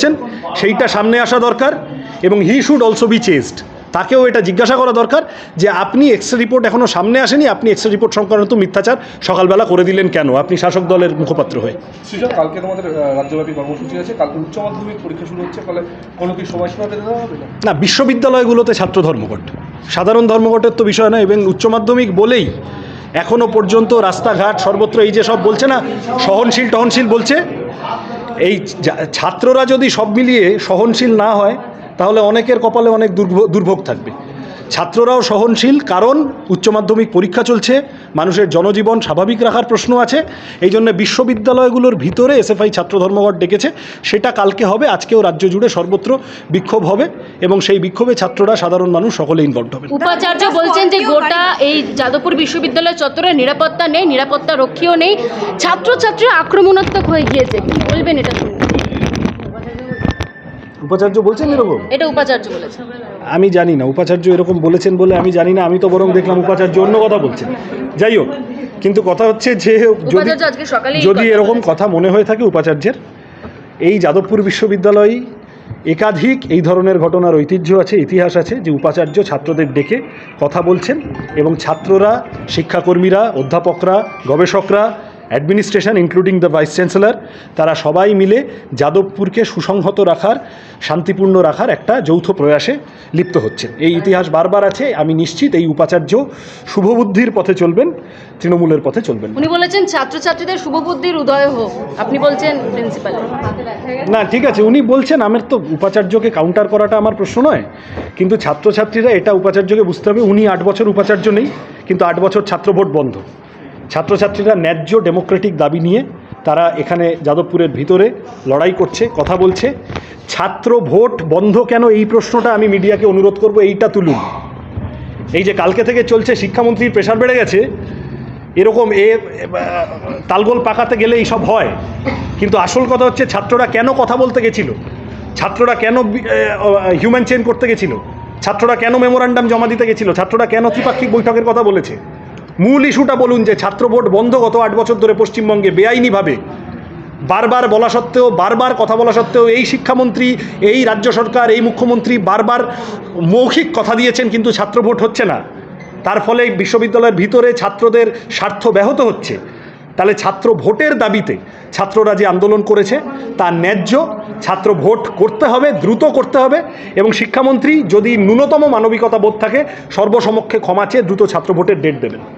করছেন সেইটা সামনে আসা দরকার এবং he should also be chest তাকেও এটা জিজ্ঞাসা করা দরকার যে আপনি এক্সরে রিপোর্ট এখনও সামনে আসেনি আপনি এক্সরে রিপোর্ট সংক্রান্ত মিথ্যাচার সকালবেলা করে দিলেন কেন? আপনি শাসক দলের মুখপাত্র হয়ে। সৃজন কালকে তোমাদের রাজ্যব্যাপী কর্মসূচি আছে কালকে উচ্চ মাধ্যমিক পরীক্ষা শুরু হচ্ছে ফলে কোনো কি সময়সীমা বেঁধে দেওয়া হবে? না না বিশ্ববিদ্যালয়গুলোতে ছাত্র ধর্মঘট। সাধারণ ধর্মঘটের তো বিষয় না এবং উচ্চ মাধ্যমিক বলেই এখনও পর্যন্ত রাস্তাঘাট সর্বত্র এই যে সব বলছে না সহনশীল টহনশীল বলছে। এই ছাত্ররা যদি সব মিলিয়ে সহনশীল না হয়, তাহলে অনেকের কপালে অনেক দুর্ভোগ থাকবে। ছাত্ররাও সহনশীল, কারণ উচ্চ মাধ্যমিক পরীক্ষা চলছে মানুষের জনজীবন স্বাভাবিক রাখার প্রশ্ন আছে। এই জন্য বিশ্ববিদ্যালয়গুলোর ভিতরে এসএফআই ছাত্র ধর্মঘট ডেকেছে। সেটা কালকে হবে, আজকেও রাজ্য জুড়ে সর্বত্র বিক্ষোভ হবে এবং সেই বিক্ষোভে ছাত্ররা সাধারণ মানুষ সকলে ইনভলভ হবে। উপাচার্য বলছেন যে গোটা এই যাদবপুর বিশ্ববিদ্যালয় চত্বরে নিরাপত্তা নেই, নিরাপত্তা রক্ষীও নেই। ছাত্রছাত্রীরা আক্রমণাত্মক হয়ে গিয়েছে। কি বলবেন এটা? উপাচার্য বলছেন এরকম? এটা উপাচার্য বলেছেন। আমি জানি না উপাচার্য এরকম বলেছেন বলে আমি জানি না আমি তো বরং দেখলাম উপাচার্য অন্য কথা বলছেন। যাই হোক কিন্তু কথা হচ্ছে যে যদি যদি এরকম কথা মনে হয়ে থাকে উপাচার্যের এই যাদবপুর বিশ্ববিদ্যালয় একাধিক এই ধরনের ঘটনার ঐতিহ্য আছে ইতিহাস আছে যে উপাচার্য ছাত্রদের ডেকে কথা বলছেন এবং ছাত্ররা শিক্ষাকর্মীরা অধ্যাপকরা গবেষকরা administration including the vice chancellor তারা সবাই মিলে যাদবপুরকে সুসংহত রাখার শান্তিপূর্ণ রাখার একটা যৌথ প্রয়াসে লিপ্ত হচ্ছেন এই ইতিহাস বারবার আছে আমি নিশ্চিত এই উপাচার্য শুভবুদ্ধির পথে চলবেন তৃণমূলের পথে চলবেন উনি বলেছেন ছাত্রছাত্রীদের শুভবুদ্ধির উদয় হোক আপনি বলছেন প্রিন্সিপাল না ঠিক আছে উনি বলছেন আমার তো উপাচার্যকে কাউন্টার করাটা আমার প্রশ্ন নয় কিন্তু ছাত্রছাত্রীরা এটা উপাচার্যকে বুঝতে হবে উনি আট বছর উপাচার্য নেই কিন্তু আট বছর ছাত্র ভোট বন্ধ। ছাত্রছাত্রীরা ন্যায্য ডেমোক্রেটিক দাবি নিয়ে তারা এখানে যাদবপুরের ভিতরে লড়াই করছে, কথা বলছে। ছাত্র ভোট বন্ধ কেন? এই প্রশ্নটা আমি মিডিয়াকে অনুরোধ করব, এইটা তুলুন। এই যে কালকে থেকে চলছে, শিক্ষামন্ত্রীর প্রেশার বেড়ে গেছে। এরকম এ তালগোল পাকাতে গেলে এইসব হয়। কিন্তু আসল কথা হচ্ছে, ছাত্ররা কেন কথা বলতে গেছিল? ছাত্ররা কেন হিউম্যান চেন করতে গেছিল? ছাত্ররা কেন মেমোরান্ডাম জমা দিতে গেছিল? ছাত্ররা কেন ত্রিপাক্ষিক বৈঠকের কথা বলেছে? মূল ইস্যুটা বলুন যে ছাত্র ভোট বন্ধ গত আট বছর ধরে পশ্চিমবঙ্গে বেআইনিভাবে। বারবার বলা সত্ত্বেও, বারবার কথা বলা সত্ত্বেও এই শিক্ষামন্ত্রী, এই রাজ্য সরকার, এই মুখ্যমন্ত্রী বারবার মৌখিক কথা দিয়েছেন, কিন্তু ছাত্র ভোট হচ্ছে না। তার ফলে বিশ্ববিদ্যালয়ের ভিতরে ছাত্রদের স্বার্থ ব্যাহত হচ্ছে। তাহলে ছাত্র ভোটের দাবিতে ছাত্ররা যে আন্দোলন করেছে, তা ন্যায্য, ছাত্র ভোট করতে হবে, দ্রুত করতে হবে, এবং শিক্ষামন্ত্রী যদি ন্যূনতম মানবিকতা বোধ থাকে, সর্বসমক্ষে ক্ষমা চেয়ে দ্রুত ছাত্র ভোটের ডেট দেবেন।